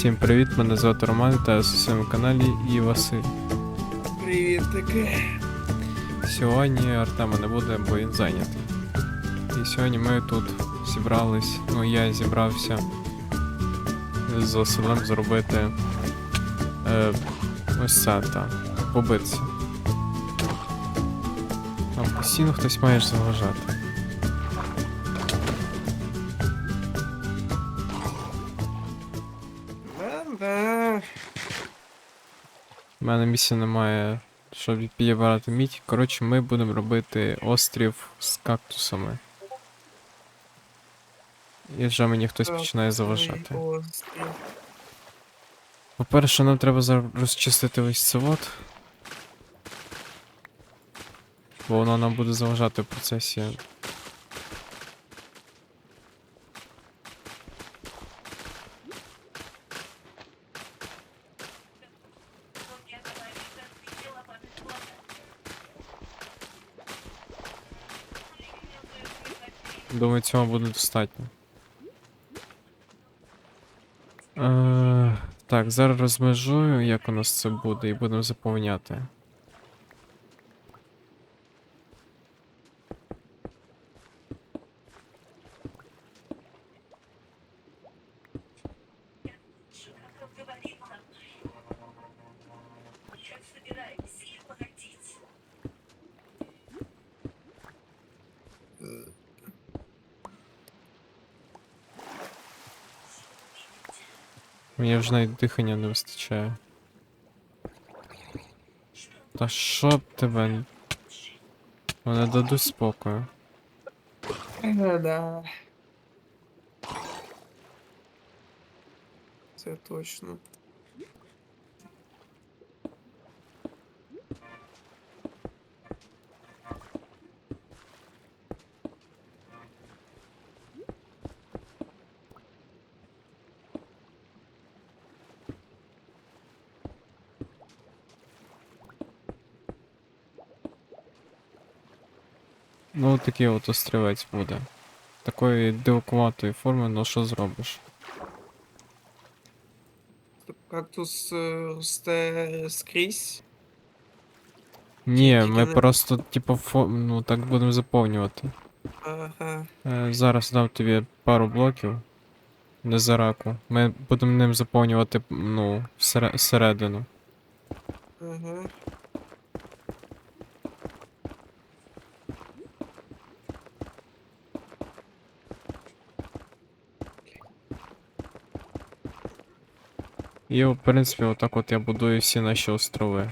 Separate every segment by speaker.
Speaker 1: Всім привіт, мене звати Роман, на своєму каналі і Василь.
Speaker 2: Привіт таке.
Speaker 1: Сьогодні Артема не буде, бо він зайнятий. І сьогодні ми тут зібрались, ну я зібрався з Василем зробити е, ось це та, побитися. Там постійно хтось має заважати. Мене місця немає, щоб підібрати мідь. Коротше, ми будемо робити острів з кактусами. І вже мені хтось починає заважати. По-перше, нам треба розчистити весь цевод. Бо воно нам буде заважати в процесі. Думаю, цього буде достатньо. Е, так, зараз розмежую, як у нас це буде, і будемо заповняти. Мені вже навіть дихання не вистачає. Та що б тебе? Вони дадуть спокою.
Speaker 2: Да-да. Це точно.
Speaker 1: Ну, такий от острівець буде. Такої дивакуватої форми, ну що зробиш?
Speaker 2: Кактус е, росте скрізь.
Speaker 1: Ні, ми
Speaker 2: не-
Speaker 1: просто, типу, фо... ну так будемо заповнювати.
Speaker 2: Ага.
Speaker 1: Е, зараз дам тобі пару блоків. Не за раку. Ми будемо ним заповнювати, ну, всередину.
Speaker 2: Ага.
Speaker 1: І, в принципі, отак от я будую всі наші острови.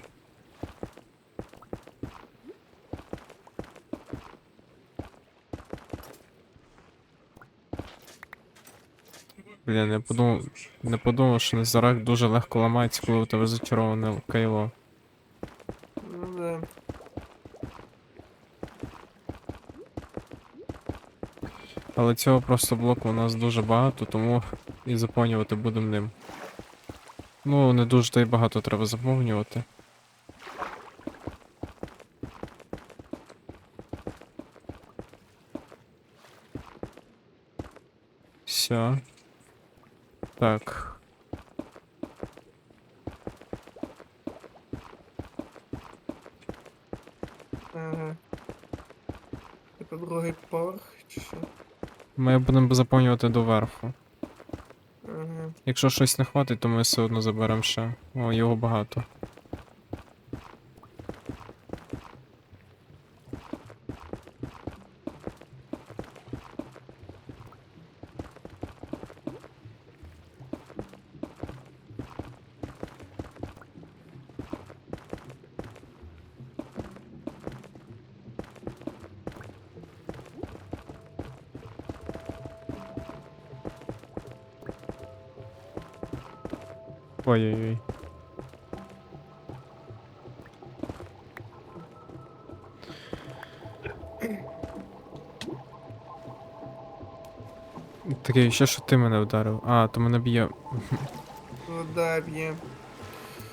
Speaker 1: Блін, я подумав, не подумав, що Незарак дуже легко ламається, коли у тебе зачароване кайло.
Speaker 2: Ну да.
Speaker 1: Але цього просто блоку у нас дуже багато, тому і заповнювати будемо ним. Ну, не дуже та й багато треба заповнювати. Все. Так.
Speaker 2: Ага. Це другий поверх, чи що?
Speaker 1: Ми будемо заповнювати доверху.
Speaker 2: Ага.
Speaker 1: Якщо щось не хватить, то ми все одно заберемо ще. О, його багато. Ой-ой-ой. Таке, ще що ти мене вдарив. А, то мене б'є.
Speaker 2: Вода б'є.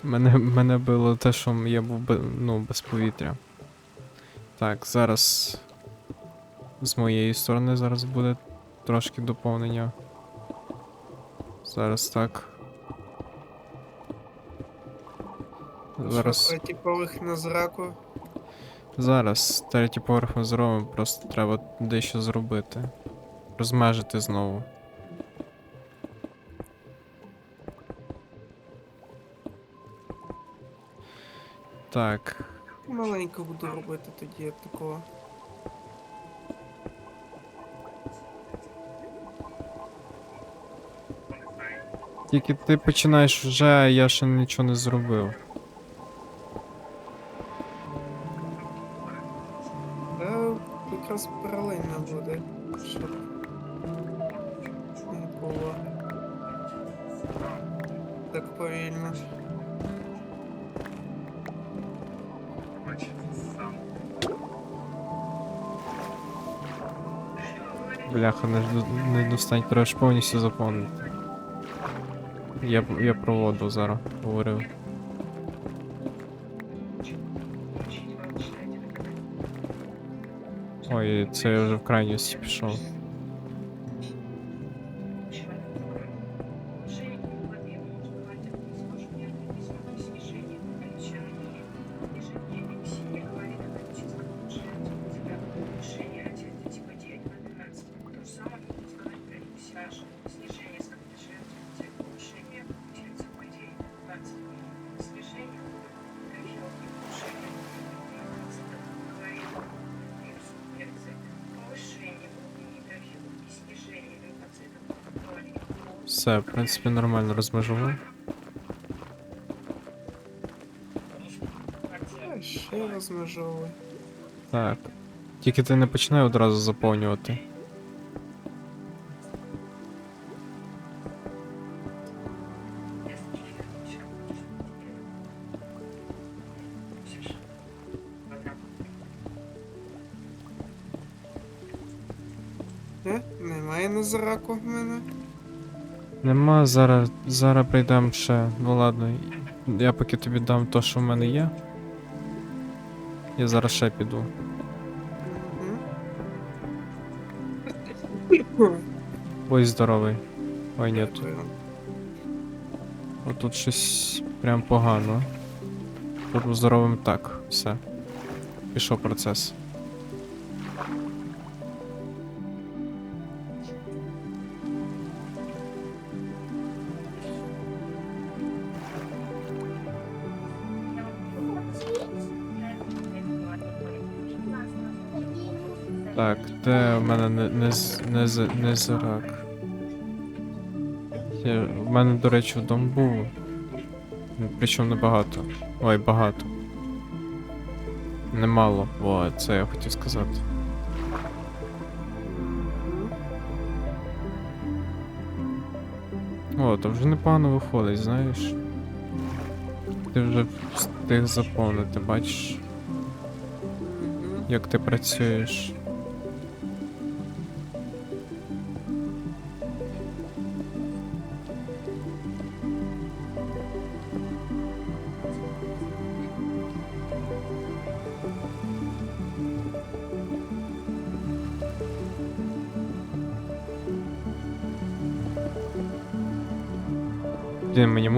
Speaker 1: Мене, мене било те, що я був ну, без повітря. Так, зараз. З моєї сторони зараз буде трошки доповнення. Зараз так. Зараз,
Speaker 2: Що, третій поверх на зраку.
Speaker 1: зараз третій поверх ми зробимо, просто треба дещо зробити. Розмежити знову. Так,
Speaker 2: Маленько буду робити тоді такого.
Speaker 1: тільки ти починаєш вже, а я ще нічого не зробив.
Speaker 2: Не,
Speaker 1: достань, треба ж повністю заповнити. Я, я про воду зараз говорив. Ой, це я вже в крайньості пішов. Все, в принципі, нормально розмежував.
Speaker 2: Ще розмежовую.
Speaker 1: Так. Тільки ти не починай одразу заповнювати.
Speaker 2: Е? Немає зраку в мене.
Speaker 1: Нема, зараз, зараз прийдем ще. Ну ладно. Я поки тобі дам то, що в мене є. Я зараз ще піду. Ой, здоровий. Ой, ні, тут,
Speaker 2: Дякую.
Speaker 1: тут щось прям погано. Тут здоровим так, все. Пішов процес. Де в мене не, не, не, не зрак. Я, в мене, до речі, вдома був. Причому небагато. Ой, багато. Немало. О, це я хотів сказати. О, то вже непогано виходить, знаєш. Ти вже встиг заповнити, бачиш, як ти працюєш.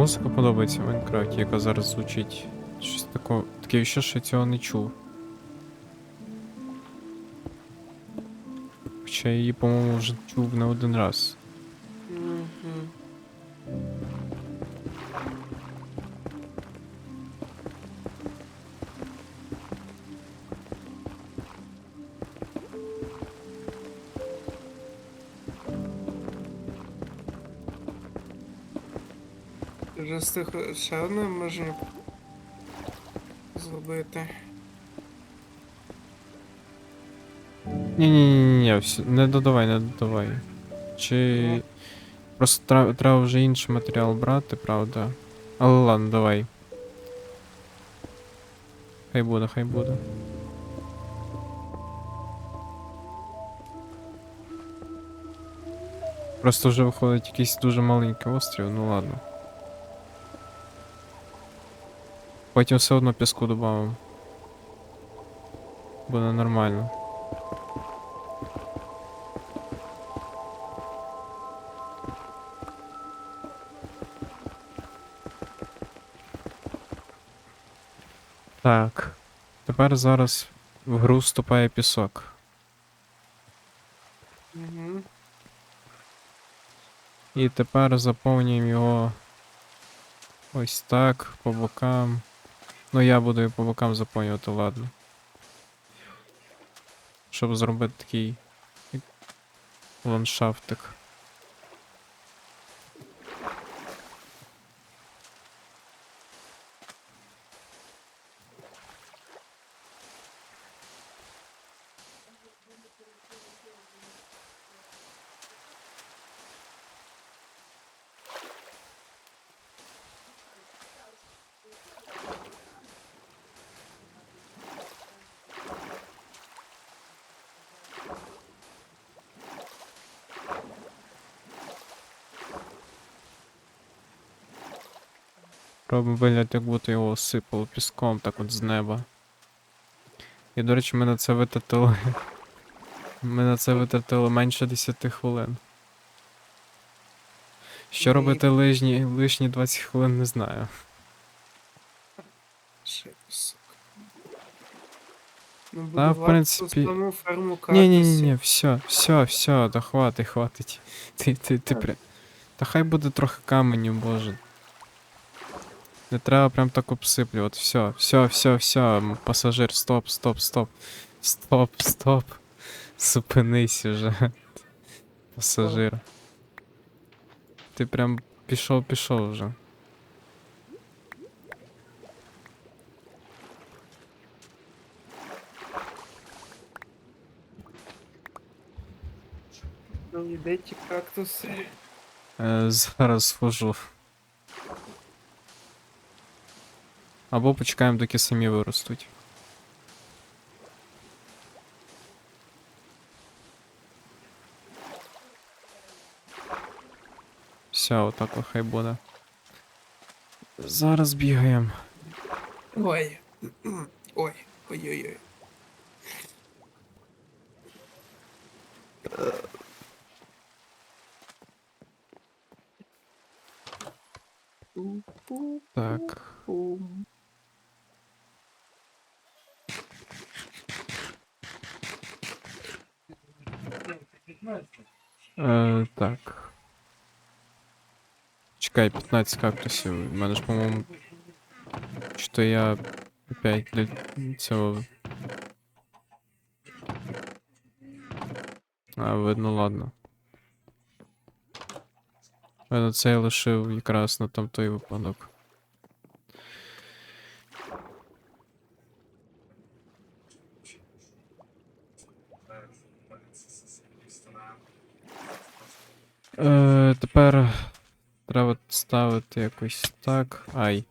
Speaker 1: Музика подобається в Майнкрафті, яка зараз звучить. Щось такого. таке ще, що я цього не чув. Хоча я її, по-моєму, вже чув не один раз.
Speaker 2: Вже встиг ще одне можна зробити.
Speaker 1: Ні-ні-ні, все, не додавай, не додавай. Чи. Просто треба, треба вже інший матеріал брати, правда. Але ладно, давай. Хай буде, хай буде. Просто вже виходить якийсь дуже маленький острів, ну ладно. Потім все одно піску додамо. Буде нормально. Так. Тепер зараз в гру вступає пісок.
Speaker 2: Угу.
Speaker 1: І тепер заповнюємо його ось так, по бокам. Ну я буду по бокам заповнювати, ладно. Щоб зробити такий ландшафтик. Робимо вигляд, як будто його осипало піском так от з неба. І, до речі, ми на це витратили. Ми на це витратили менше 10 хвилин. Що робити лишні, лишні 20 хвилин, не знаю.
Speaker 2: Ну,
Speaker 1: Та, в принципі-
Speaker 2: саму ферму
Speaker 1: Ні, ні, ні,
Speaker 2: кактусів.
Speaker 1: ні, все, все, все, да хватить, хватить. Ти, ти, ти прям. Та хай буде трохи каменю, боже. Не треба прям так обсиплювати. Все, все, все, все. м, Пасажир, стоп, стоп, стоп. Стоп, стоп. Зупинись уже. Пасажир. Ти прям пішов, пішов вже.
Speaker 2: Ну, Де ті кактуси?
Speaker 1: Е, зараз схожу. Або почекаємо, доки самі виростуть. Все, отак от хай буде. Зараз бігаємо.
Speaker 2: Ой. Ой. Ой-ой-ой.
Speaker 1: Так. Е, так. Чекай, 15 кактусів. У мене ж, по-моєму. Що я опять для цього. А, видно, ладно. Видно, це я лишив якраз на там той випадок. Е, тепер треба ставити якось так. Ай.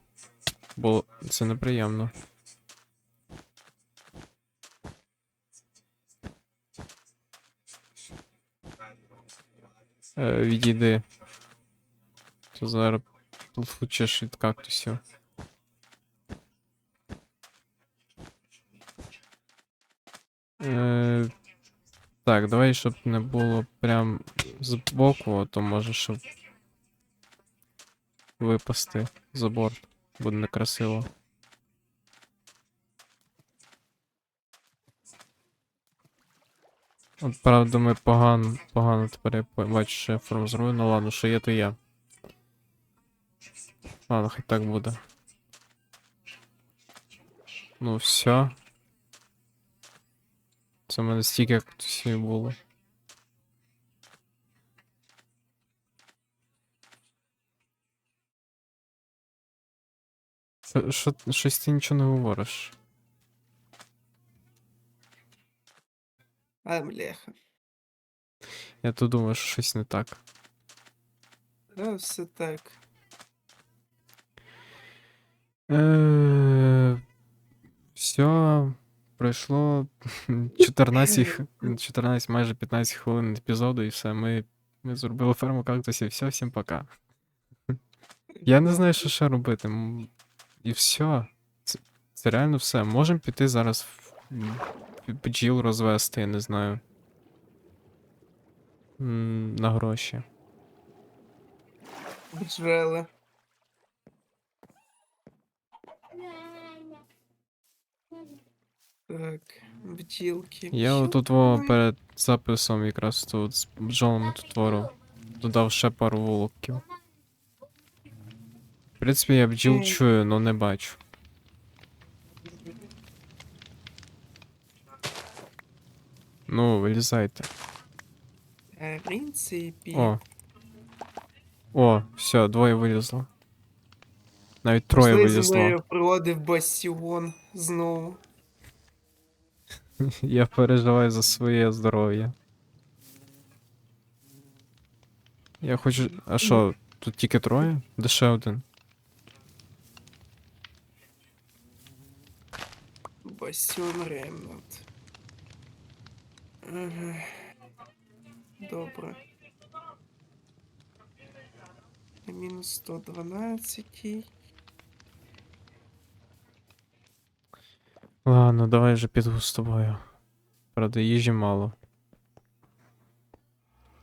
Speaker 1: Бо це неприємно. Е, відійди. То зараз влучиш від кактусів. Е, так, давай, щоб не було прям збоку, а то може щоб випасти за борт. Буде некрасиво. От правда ми погано, погано тепер я бачу, що я форм зробив, ну ладно, що є, то є. Ладно, хай так буде. Ну все. Це в мене стільки як всі було. Що- Що, щось ти нічого не говориш.
Speaker 2: А, бляха.
Speaker 1: Я то думаю, що щось не так.
Speaker 2: Да, все так.
Speaker 1: Е, все, Пройшло 14, 14, майже 15 хвилин епізоду, і все. Ми, ми зробили ферму кактусів. Все, всім пока. Я не знаю, що ще робити. І все. Це, це реально все. Можемо піти зараз в бджіл розвести, я не знаю. На гроші.
Speaker 2: Бджели. Бджілки.
Speaker 1: Я отут во перед записом якраз тут з бджолами тут твору додав ще пару вулоків. В принципі, я бджіл чую, но не бачу. Ну, вилізайте.
Speaker 2: Е, В принципі.
Speaker 1: О. О, все, двоє вилізло. Навіть троє
Speaker 2: пішли
Speaker 1: вилізло.
Speaker 2: мною проводив бастіон знову.
Speaker 1: Я переживаю за своє здоров'я. Я хочу. А що, тут тільки троє? Де ще один?
Speaker 2: Бастіон Ремнант. Ага. Добре. Мінус 112.
Speaker 1: Ладно, давай вже піду з тобою. Правда, їжі мало.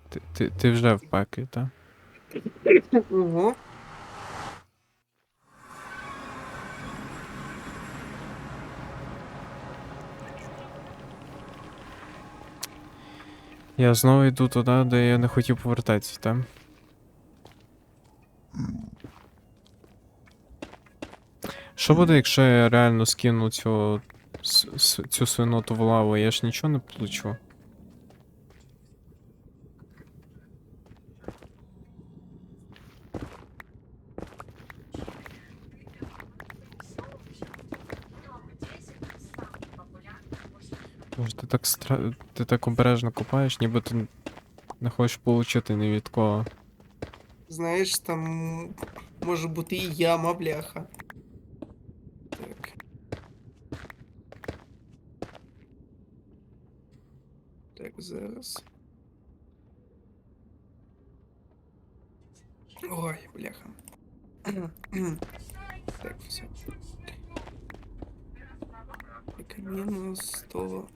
Speaker 1: Ти, ти, ти вже в пеклі, так?
Speaker 2: Ого.
Speaker 1: Я знову йду туди, де я не хотів повертатися, так? Що буде, якщо я реально скину цю, с- с- цю свиноту в лаву? Я ж нічого не получу. Може, ти так стра... ти так обережно копаєш, ніби ти не хочеш получити ні від кого.
Speaker 2: Знаєш, там може бути і яма, бляха. Так, зараз. Ой, бляха. Так, все. Так, мінус 100.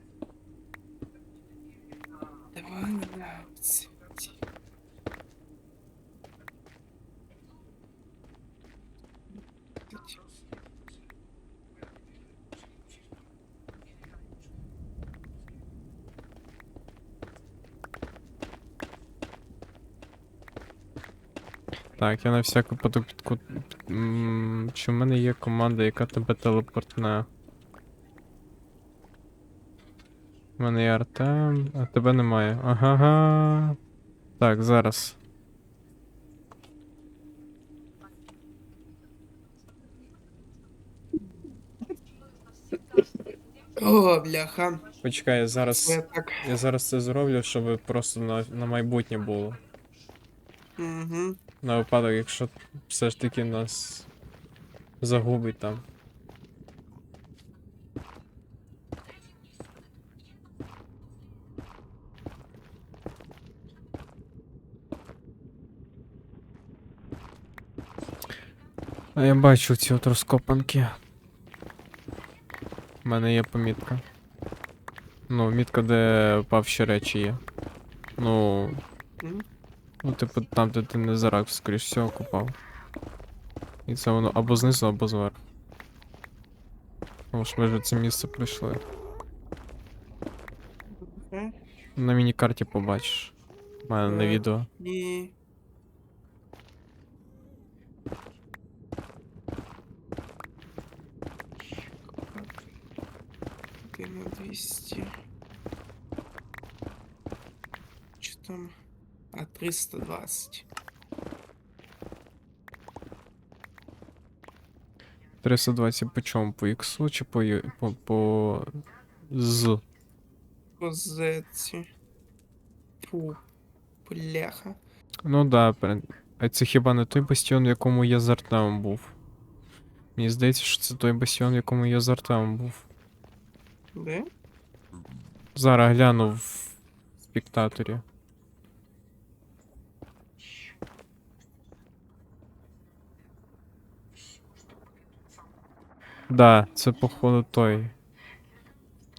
Speaker 2: Дванадцять.
Speaker 1: Так, я на всяку випадок підку... Чи в мене є команда, яка тебе телепортне? У мене є Артем, а тебе немає. Ага. Так, зараз.
Speaker 2: О, бляха.
Speaker 1: Почекай, я зараз.
Speaker 2: Я так.
Speaker 1: Я зараз це зроблю, щоб просто на, на майбутнє було.
Speaker 2: Угу.
Speaker 1: На випадок, якщо все ж таки нас загубить там. А я бачу ці от розкопанки. У мене є помітка. Ну, мітка, де впавші речі є. Ну. Ну, типу, там, де ти не зарак, скоріш всього, купав. І це воно або знизу, або зверху. Тому що ми вже це місце пройшли.
Speaker 2: Е,
Speaker 1: На міні-карті побачиш. У мене на
Speaker 2: Е.
Speaker 1: відео.
Speaker 2: І... Ти на 200. Чи там? А 320.
Speaker 1: 320 по чому? По іксу чи по, по, по... з?
Speaker 2: Розетці. Фу. Бляха.
Speaker 1: Ну да, а це хіба не той бастіон, в якому я з Артемом був? Мені здається, що це той бастіон, в якому я з Артемом був.
Speaker 2: Де?
Speaker 1: Зараз гляну в спектаторі. Да, це походу той.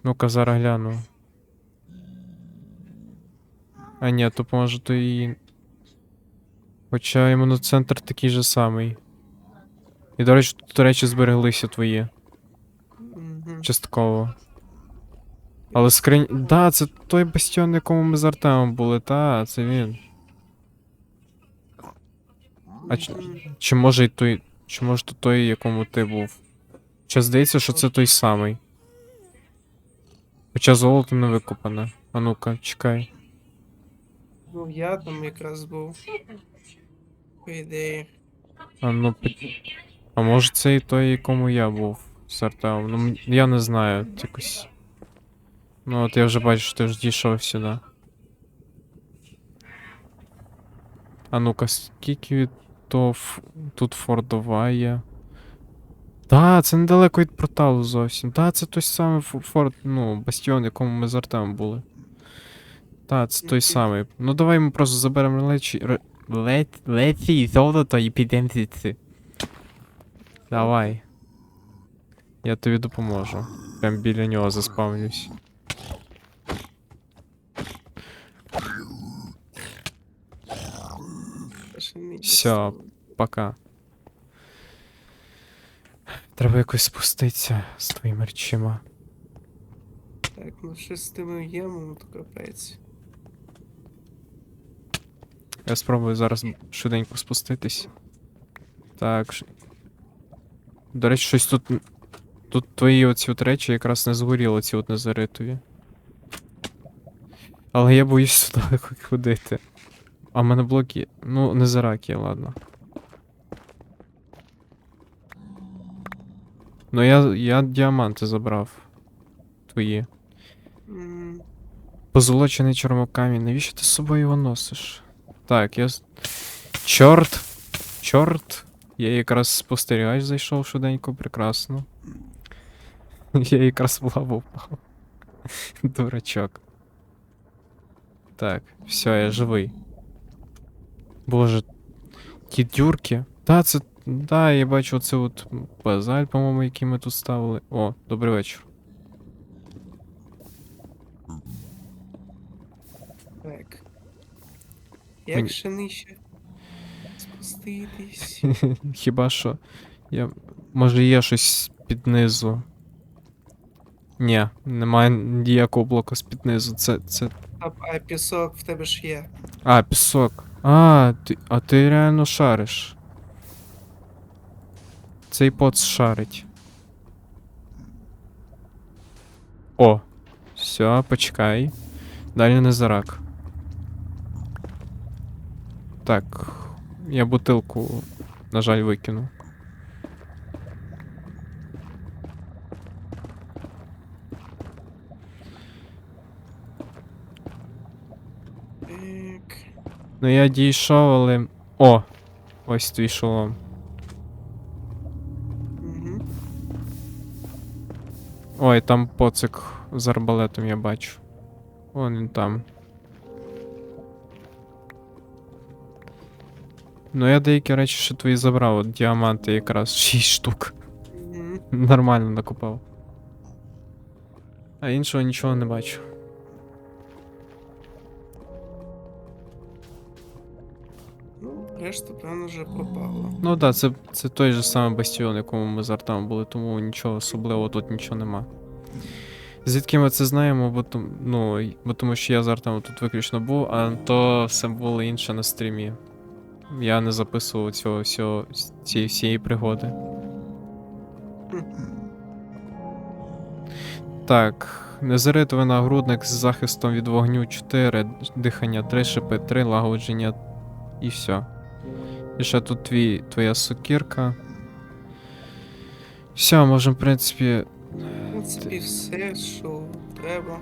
Speaker 1: Ну-ка, зараз гляну. А ні, то може то і. Хоча іменно центр такий же самий. І, до речі, тут речі збереглися твої. Частково. Але скринь. Да, це той бастіон, якому ми з Артемом були, та, це він. А чи, чи може й той. Чи може то той, якому ти був? Чи здається, що це той самий. Хоча золото не викопане. А ну-ка, чекай.
Speaker 2: Ну, я там якраз був. По ідеї.
Speaker 1: А ну А може це і той, якому я був з Артемом? Ну я не знаю, якось. Ну от я вже бачу, що ти вже дійшов сюди. А ну-ка, скільки від то тут фордова Да, це недалеко від порталу зовсім. Да, це той самий форт, ну, бастіон, якому ми з Артемом були. Да, це той самий. Ну давай ми просто заберемо речі. ре- Лець, і золото і підемо звідси. Давай. Я тобі допоможу. Прям біля нього заспавнюсь. Всё. Пока. Треба якось спуститися з твоїми речима.
Speaker 2: Так, ну щось з тими ємом, то капець.
Speaker 1: Я спробую зараз швиденько спуститись. Так. ш- До речі, щось тут. Тут твої оці от речі якраз не згоріли, ці от незаритові. Але я боюсь сюди ходити. А в мене блоки. Ну, не зараки, ладно. Ну я, я діаманти забрав. Твої.
Speaker 2: М,
Speaker 1: Позолочений чорнокамінь, навіщо ти з собою його носиш? Так, я. з- Чорт! Чорт! Я якраз спостерігач зайшов швиденько, прекрасно. Я якраз в лаву впав. Дурачок. Так, все, я живий. Боже. Ті дюрки. Та, це. Да, я бачу оце от базаль, по-моєму, який ми тут ставили. О, добрий вечір.
Speaker 2: Так. Як ще нижче спуститись?
Speaker 1: Хіба що. Я. Може є щось під низу. Ні, немає ніякого блоку з під низу. Це. це.
Speaker 2: А, а пісок в тебе ж є.
Speaker 1: А, пісок. А, ти, а ти реально шариш. Цей поц шарить. О. Все, почекай. Далі не зарак. Так. Я бутилку, на жаль, викинув.
Speaker 2: Так.
Speaker 1: Ну я дійшов, але. О! Ось твій шолом. Ой, там поцик з арбалетом я бачу. Вон він там. Ну я деякі речі ще твої забрав, от діаманти якраз 6 штук. Нормально накопав. А іншого нічого не бачу.
Speaker 2: Решта, певно, вже пропала.
Speaker 1: Ну так, да, це, це той же самий бастіон, якому ми з Артем були, тому нічого особливого тут нічого нема. Звідки ми це знаємо, бо, ну, бо тому що я з Артемом тут виключно був, а то все було інше на стрімі. Я не записував цього всього, цієї всієї пригоди. Так, незаритовий нагрудник з захистом від вогню 4, дихання 3, шипи 3, лагодження і все. І ще тут твій, твоя сокірка. Все, можемо, в принципі,
Speaker 2: В принципі, все, що треба.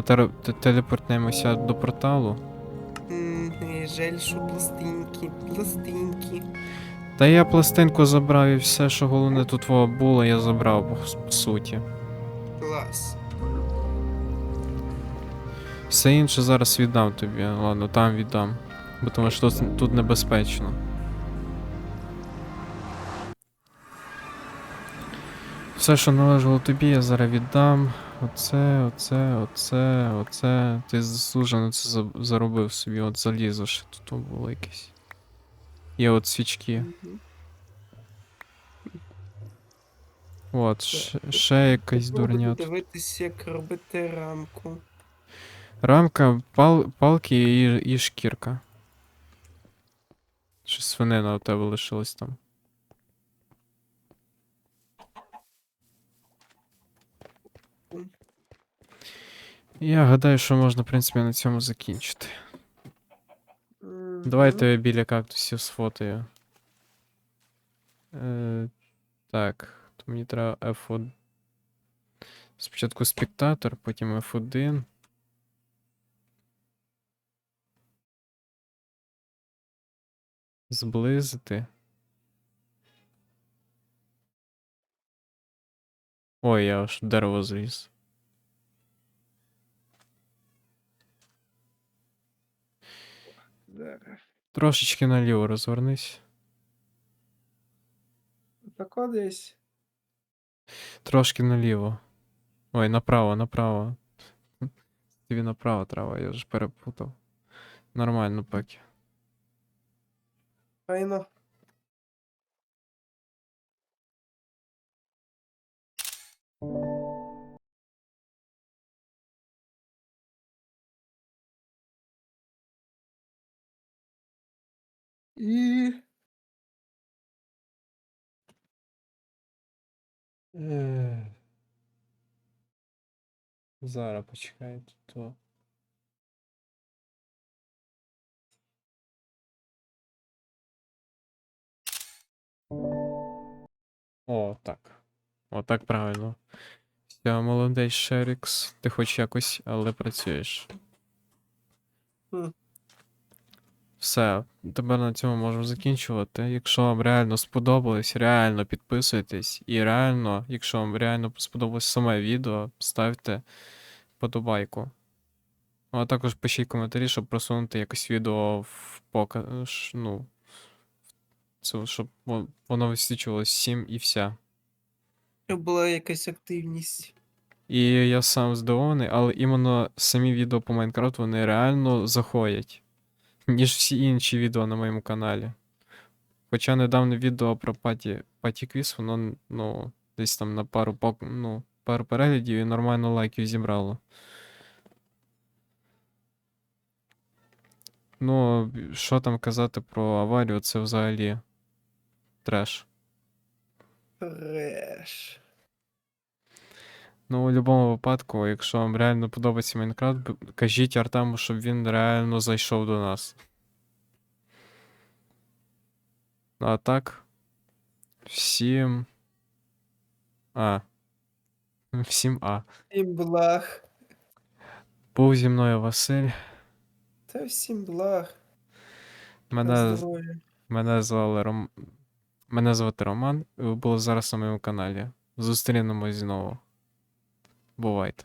Speaker 1: теле- телепортнемося до порталу.
Speaker 2: М, е, Жаль, що пластинки, пластинки.
Speaker 1: Та я пластинку забрав і все, що головне тут во було, я забрав, по, с- по суті.
Speaker 2: Клас.
Speaker 1: Все інше зараз віддам тобі. Ладно, там віддам. Бо тому що тут, тут небезпечно. Все, що належало тобі, я зараз віддам. Оце, оце, оце, оце. Ти заслужено це заробив собі, от залізо ще тут було якесь. Є от свічки. От, ще, ще якась дурня. тут.
Speaker 2: дивитись, як робити рамку.
Speaker 1: Рамка, пал, палки і, і шкірка. Ще свинина у тебе лишилась там. Я гадаю, що можна, в принципі, на цьому закінчити. Давайте я біля кактусів сфотою. Е, так, то мені треба F1. Спочатку спектатор, потім F1. Зблизити. Ой, я аж дерево.
Speaker 2: Зараз.
Speaker 1: Трошечки наліво розвернись.
Speaker 2: Тако десь.
Speaker 1: Трошки наліво. Ой, направо, направо. Тобі направо треба, я ж перепутав. Нормально поки.
Speaker 2: Файно. І.
Speaker 1: Зараз почекайте то. О, так. О, так правильно. Все, молодець, Шерікс. Ти хоч якось, але працюєш. Все, тепер на цьому можемо закінчувати. Якщо вам реально сподобалось, реально підписуйтесь. І реально, якщо вам реально сподобалось саме відео, ставте подобайку. А також пишіть коментарі, щоб просунути якось відео в показ. Ну, це, щоб воно висвічувалось всім і вся.
Speaker 2: Щоб була якась активність.
Speaker 1: І я сам здивований, але іменно самі відео по Майнкрафту вони реально заходять, ніж всі інші відео на моєму каналі. Хоча недавнє відео про паті, паті квіз, воно, ну, десь там на пару, ну, пару переглядів і нормально лайків зібрало. Ну, що там казати про аварію, це взагалі треш.
Speaker 2: Треш.
Speaker 1: Ну, у будь-якому випадку, якщо вам реально подобається Майнкрафт, кажіть Артему, щоб він реально зайшов до нас. Ну, а так. Всім. А. Всім А.
Speaker 2: Всім благ.
Speaker 1: Був зі мною Василь.
Speaker 2: Та всім благ.
Speaker 1: Мене, мене звали Ром... Мене звати Роман, і ви були зараз на моєму каналі. Зустрінемось знову. Бувайте.